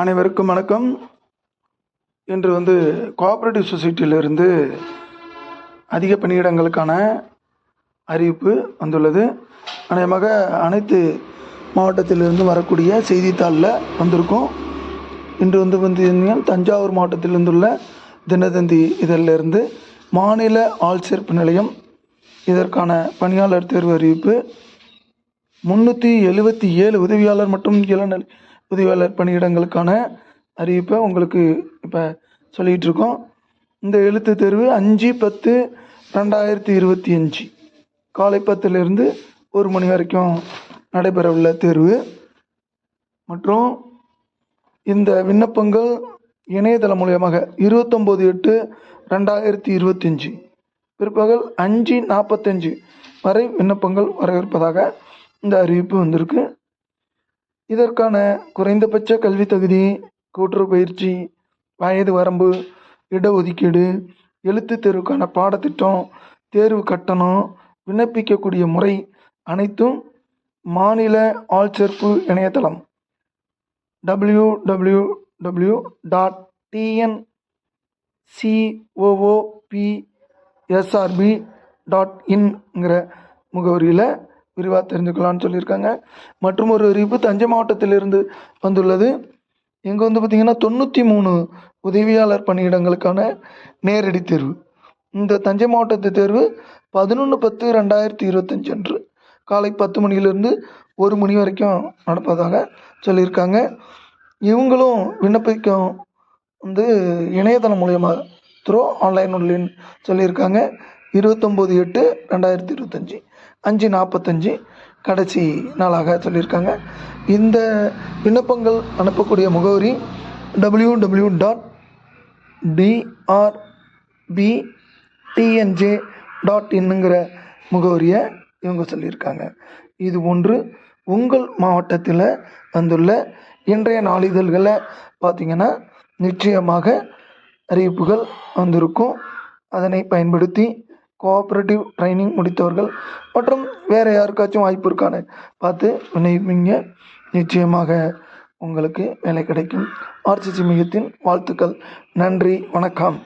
அனைவருக்கும் வணக்கம். இன்று வந்து கோஆப்ரேட்டிவ் சொசைட்டியிலிருந்து அதிக பணியிடங்களுக்கான அறிவிப்பு வந்துள்ளது. அநேகமாக அனைத்து மாவட்டத்திலிருந்து வரக்கூடிய செய்தித்தாளில் வந்திருக்கும். இன்று வந்து வந்து தஞ்சாவூர் மாவட்டத்திலிருந்துள்ள தினதந்தி இதழிலிருந்து மாநில ஆள்சேர்ப்பு நிலையம் இதற்கான பணியாளர் தேர்வு அறிவிப்பு. முந்நூற்றி எழுபத்தி ஏழு உதவியாளர் மற்றும் இளநிலை உதவியாளர் பணியிடங்களுக்கான அறிவிப்பை உங்களுக்கு இப்போ சொல்லிகிட்டு இருக்கோம் இந்த எழுத்து தேர்வு அஞ்சு பத்து ரெண்டாயிரத்தி இருபத்தி அஞ்சு. காலை பத்துலேருந்து ஒரு மணி வரைக்கும் நடைபெறவுள்ள தேர்வு. மற்றும் இந்த விண்ணப்பங்கள் இணையதளம் மூலியமாக இருபத்தொம்போது எட்டு ரெண்டாயிரத்தி இருபத்தஞ்சி பிற்பகல் அஞ்சு நாற்பத்தஞ்சு வரை விண்ணப்பங்கள் வரவேற்பதாக இந்த அறிவிப்பு வந்திருக்கு. இதற்கான குறைந்தபட்ச கல்வி தகுதி கூட்டுறவு பயிற்சி வயது வரம்பு இடஒதுக்கீடு எழுத்து தேர்வுக்கான பாடத்திட்டம் தேர்வு கட்டணம் விண்ணப்பிக்கக்கூடிய முறை அனைத்தும் மாநில ஆள்சேர்ப்பு இணையதளம். W W W dot TN COOPSRB dot இன்ங்கிற முகவரியில் விரிவாக தெரிஞ்சுக்கலாம்னு சொல்லியிருக்காங்க. மற்றும் ஒரு அறிவிப்பு தஞ்சை மாவட்டத்திலிருந்து வந்துள்ளது. இங்கே வந்து பார்த்திங்கன்னா தொண்ணூற்றி மூணு உதவியாளர் பணியிடங்களுக்கான நேரடி தேர்வு. இந்த தஞ்சை மாவட்டத்து தேர்வு பதினொன்று பத்து ரெண்டாயிரத்தி இருபத்தஞ்சு அன்று காலை பத்து மணியிலிருந்து ஒரு மணி வரைக்கும் நடப்பதாக சொல்லியிருக்காங்க. இவங்களும் விண்ணப்பிக்கும் வந்து இணையதளம் மூலயமா த்ரோ ஆன்லைன் ஒன்லின்னு சொல்லியிருக்காங்க. இருபத்தொம்போது எட்டு ரெண்டாயிரத்தி இருபத்தஞ்சி. அஞ்சு நாற்பத்தஞ்சு கடைசி நாளாக சொல்லியிருக்காங்க. இந்த விண்ணப்பங்கள் அனுப்பக்கூடிய முகவரி W W dot TRB TNJ dot இன்னுங்கிற முகவரியை இவங்க சொல்லியிருக்காங்க. இது ஒன்று உங்கள் மாவட்டத்தில் வந்துள்ள இன்றைய நாளிதழ்களை பார்த்திங்கன்னா நிச்சயமாக அறிவிப்புகள் வந்திருக்கும். அதனை பயன்படுத்தி கோஆப்ரேட்டிவ் ட்ரைனிங் முடித்தவர்கள் மற்றும் வேறு யாருக்காச்சும் வாய்ப்பு இருக்கான்னு பார்த்து விண்ணப்பிங்க நிச்சயமாக உங்களுக்கு வேலை கிடைக்கும். ஆர்சிசி மையத்தின் வாழ்த்துக்கள். நன்றி. வணக்கம்.